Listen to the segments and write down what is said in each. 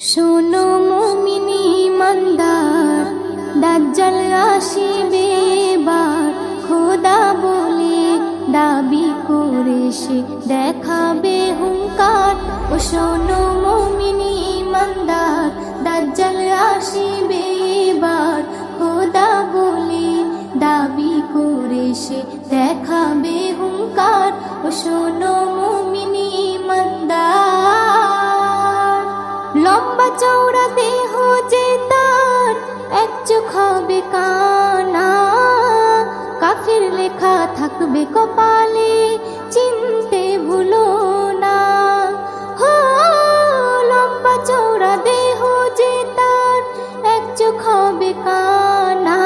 শোনো মুমিনি মন্দার দাজ্জাল আসিবে বার খোদা বলে দাবি করে সে দেখাবে হুঙ্কার। ও শোনো মুমিনি মন্দার দাজ্জাল আসিবে বার খোদা বলে দাবি করে সে দেখাবে হুঙ্কার। ও শোনো মুমিনি চৌড়া দেহ যে তার, এক চোখ হবে কানা। কাফের লেখা থাকবে কপালে, চিনতে ভুলো না। হো, লম্বা চৌড়া দেহ যে তার, এক চোখ হবে কানা।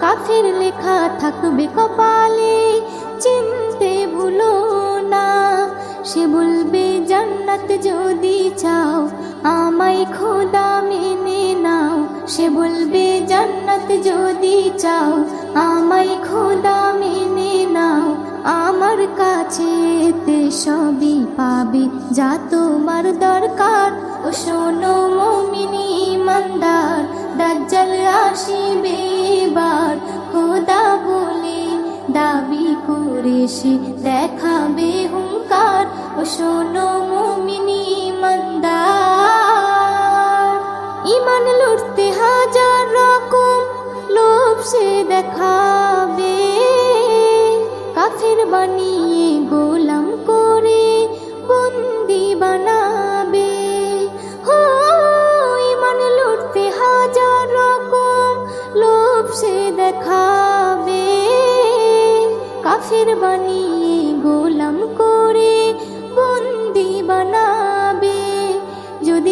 কাফের লেখা থাকবে কপালে, চিনতে ভুলো না। সে বলবে, জান্নাত যদি চাও আমায় খোদা মেনে নাও, সে বলবে, জান্নাত যদি চাও, আমায় খোদা মেনে নাও। আমার কাছে তে সবই পাবে, যা তোমার দরকার। ও শোনো মমিনী ইমানদার দাজ্জাল আসিবে এবার। খোদা বলে, দাবি করে সে দেখাবে হুঙ্কার। ও শোনো মুমিনি ইমানদার ইমান লুটতে হাজার রকম লোভ সে দেখাবে। কাফের বানিয়ে গোলাম করে বন্দি বানাবে। হো, ইমান লুটতে হাজার রকম লোভ সে দেখাবে। কাফের বানিয়ে গোলাম করে বন্দি বানাবে।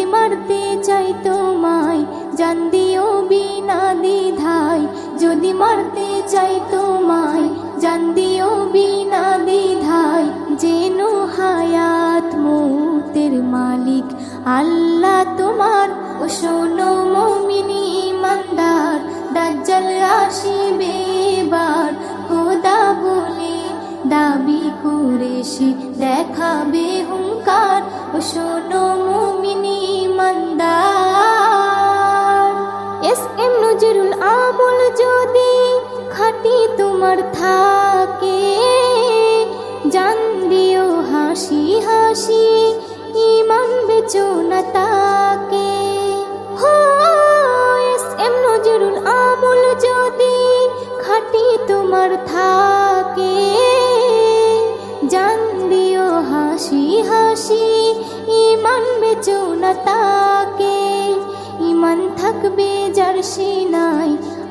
যদি মারতে চাই তোমায়, জান দিও বিনা দ্বিধায়। যদি মারতে চাই তোমায়, জান দিও বিনা দ্বিধায়। যেন হায়াত মৌতের মালিক আল্লাহ তোমার। ও শোনো মমিনী ইমানদার, দাজ্জাল আসিবে এবার। খোদা বলে দাবি করে দেখাবে হুঙ্কার। ও শোনো তোমার থাকে, জান দিও হাসি হাসি, ইমান বেচো না তাকে। এম নজরুল আমল যদি খাটি তোমার থাকে, জান দিও হাসি হাসি, ইমান বেচো না তাকে। ইমান থাকবে যার সিনাই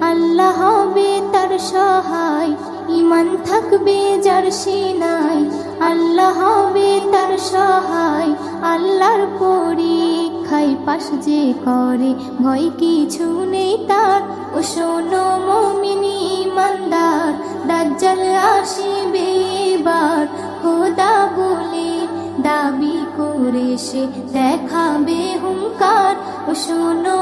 আল্লাহ হবে তার সহায় ইমান থাকবে যার সিনাই আল্লাহ হবে তার সহায়, আল্লাহর পরীক্ষায় পাশ যে করে, ভয় কিছু নেই তার। ও শোনো মমিনী ইমানদার দাজ্জাল আসিবে এবার। খোদা বলে দাবি করে সে দেখাবে হুঙ্কার। ও শোনো